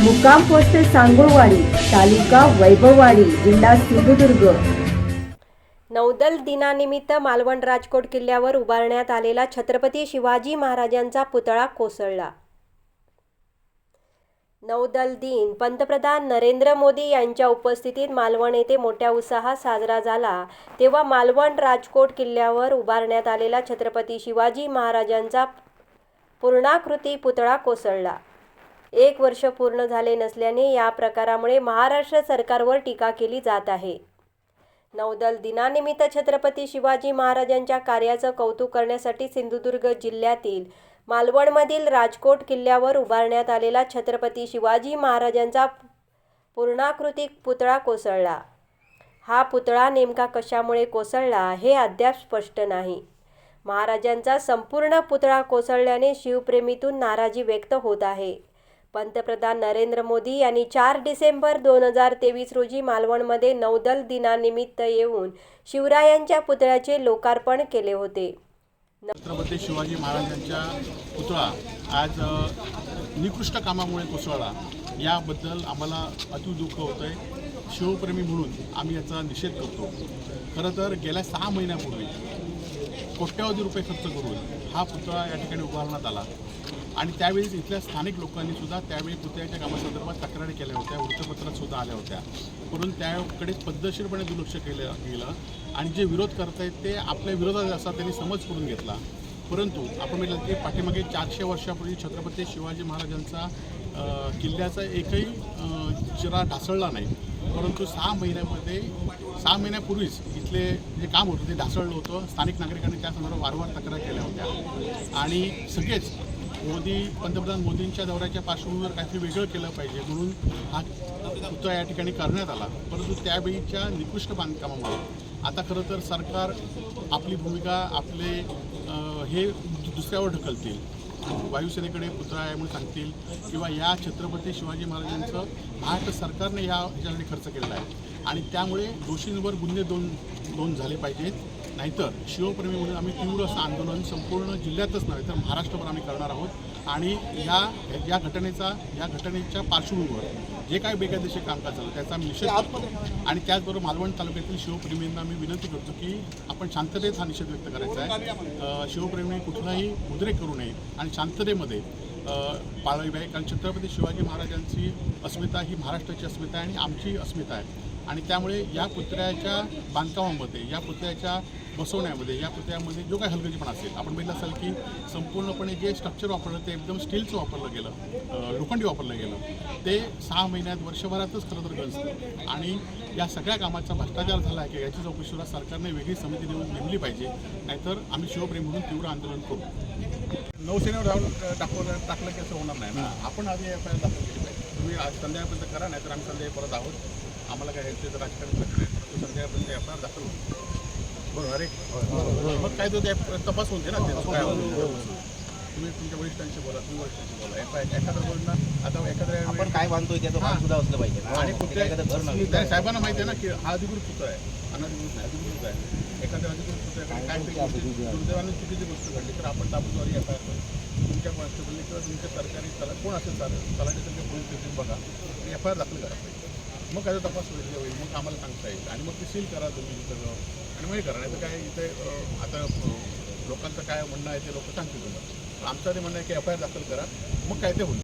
मुक्काम पोस्ट सांगोवाडी तालुका वैभववाडी जिल्हा सिंधुदुर्ग. नौदल दिनानिमित्त मालवण राजकोट किल्ल्यावर उभारण्यात आलेला छत्रपती शिवाजी महाराजांचा पुतळा कोसळला. नौदल दिन पंतप्रधान नरेंद्र मोदी यांच्या उपस्थितीत मालवण येथे मोठ्या उत्साहात साजरा झाला. तेव्हा मालवण राजकोट किल्ल्यावर उभारण्यात आलेला छत्रपती शिवाजी महाराजांचा पूर्णाकृती पुतळा कोसळला. एक वर्ष पूर्ण झाले नसल्याने या प्रकारामुळे महाराष्ट्र सरकारवर टीका केली जात आहे. नौदल दिनानिमित्त छत्रपती शिवाजी महाराजांच्या कार्याचं कौतुक करण्यासाठी सिंधुदुर्ग जिल्ह्यातील मालवणमधील राजकोट किल्ल्यावर उभारण्यात आलेला छत्रपती शिवाजी महाराजांचा पूर्णाकृती पुतळा कोसळला. हा पुतळा नेमका कशामुळे कोसळला हे अद्याप स्पष्ट नाही. महाराजांचा संपूर्ण पुतळा कोसळल्याने शिवप्रेमीतून नाराजी व्यक्त होत आहे. पंतप्रधान नरेंद्र मोदी यांनी चार डिसेंबर दोन हजार तेवीस रोजी मालवणमध्ये नौदल दिनानिमित्त येऊन शिवरायांच्या पुतळ्याचे लोकार्पण केले होते. छत्रपती शिवाजी महाराजांच्या पुतळा आज निकृष्ट कामामुळे कोसळला. याबद्दल आम्हाला अति दुःख होतं आहे शिवप्रेमी म्हणून आम्ही याचा निषेध करतो. खरं तर गेल्या सहा महिन्यापूर्वी कोट्यावधी रुपये खर्च करून हा पुतळा या ठिकाणी उभारण्यात आला. आणि त्यावेळी इथल्या स्थानिक लोकांनी सुद्धा त्यावेळी पुतळ्याच्या कामासंदर्भात तक्रारी केल्या होत्या वृत्तपत्रात सुद्धा आल्या होत्या. म्हणून त्याकडे पद्धतशीरपणे दुर्लक्ष केलं गेलं. आणि जे विरोध करतायत ते आपल्या विरोधात असा त्यांनी समज करून घेतला. परंतु आपण म्हटलं की पाठीमागे चारशे वर्षापूर्वी छत्रपती शिवाजी महाराजांचा किल्ल्याचा एकही चिरा ढासळला नाही. परंतु सहा महिन्यामध्ये सहा महिन्यापूर्वीच इथले जे काम होतं ते ढासळलं होतं. स्थानिक नागरिकांनी त्या संदर्भात वारंवार तक्रार केल्या होत्या. आणि सगळेच मोदी पंतप्रधान मोदींच्या दौऱ्याच्या पार्श्वभूमीवर काहीतरी वेगळं केलं पाहिजे म्हणून हा पुतळा या ठिकाणी करण्यात आला. परंतु त्यावेळीच्या निकृष्ट बांधकामामुळे आता खरं तर सरकार आपली भूमिका आपले हे दुसऱ्यावर ढकलतील. वायुसेनेकडे पुतळा आहे म्हणून सांगतील किंवा या छत्रपती शिवाजी महाराजांचं महाराष्ट्र सरकारने या ह्याच्यासाठी खर्च केलेला आहे. आणि त्यामुळे दोषींवर गुन्हे दोन नोंद झाले पाहिजेत नाहीतर शिवप्रेमी म्हणून आम्ही तीव्र असं आंदोलन संपूर्ण जिल्ह्यातच नव्हे तर महाराष्ट्रभर आम्ही करणार आहोत. आणि या या घटनेचा या घटनेच्या पार्श्वभूमीवर जे काही बेकायदेशीर कामकाज झालं त्याचा आम्ही निषेध आणि त्याचबरोबर मालवण तालुक्यातील शिवप्रेमींना मी विनंती करतो की आपण शांततेत हा निषेध व्यक्त करायचा आहे. शिवप्रेमी कुठलाही उद्रेक करू नये. आणि शांततेमध्ये पाळावी पाहिजे कारण छत्रपती शिवाजी महाराजांची अस्मिता ही महाराष्ट्राची अस्मिता आहे आणि आमची अस्मिता आहे. आणि त्यामुळे या पुतळ्याच्या बांधकामामध्ये या पुतळ्याच्या बसवण्यामध्ये या पुतळ्यामध्ये जो काही हलगर्जीपणा असेल आपण बघितलं असाल की संपूर्णपणे जे स्ट्रक्चर वापरलं ते एकदम स्टीलचं वापरलं गेलं लोखंडी वापरलं गेलं ते सहा महिन्यात वर्षभरातच खरं तर गंजतं आणि या सगळ्या कामाचा भ्रष्टाचार झाला आहे की याची चौकशी सुद्धा सरकारने वेगळी समिती नेमून नेमली पाहिजे नाहीतर आम्ही शिवप्रेम म्हणून तीव्र आंदोलन करू. नौसेनेवर जाऊन टाकलं टाकलं की असं होणार नाही ना? आपण आधी एफ आय आर दाखल केली पाहिजे. तुम्ही आज संध्याकाळपर्यंत करा नाही तर आम्ही संध्याकाळी परत आहोत. आम्हाला काय ह्याचे राजकारण परंतु एफ आय आर दाखल होईल बरोबर अरे मग काय तो ते तपास होते ना ते काय होतं. तुम्ही तुमच्या वरिष्ठांशी बोला तुम्ही वरिष्ठांशी बोला एका एखाद्या आता एखाद्या आपण काय बांधतोय त्याचं. भान सुद्धा असलं पाहिजे ना. आणि ते कुठे काय एखादं घर नव्हे. त्या साहेबांना माहिती आहे ना की हा अधिकृत पुतळा आहे अनधिकृत नाही अधिकृत आहे एखाद्या अधिकृत पुतळ्याकडे काय दुर्दैवाने चुकीची गोष्ट घडली तर आपण ताबडतोब एफ आय आर तुमच्या कॉन्स्टेबलने किंवा तुमच्या सरकारी तला कोण असेल चालेल तलाठी संघ पोलीस स्टेशन बघा एफ आय आर दाखल करा पाहिजे मग त्याचा तपास होईल होईल मग आम्हाला सांगता येईल. आणि मग ते सील करा तुम्ही सगळं आणि मग हे करा नाही तर काय इथे आता लोकांचं काय म्हणणं आहे ते लोक सांगतील तुम्हाला. आमचं ते म्हणणं आहे की एफ आय आर दाखल करा मग काय ते होईल.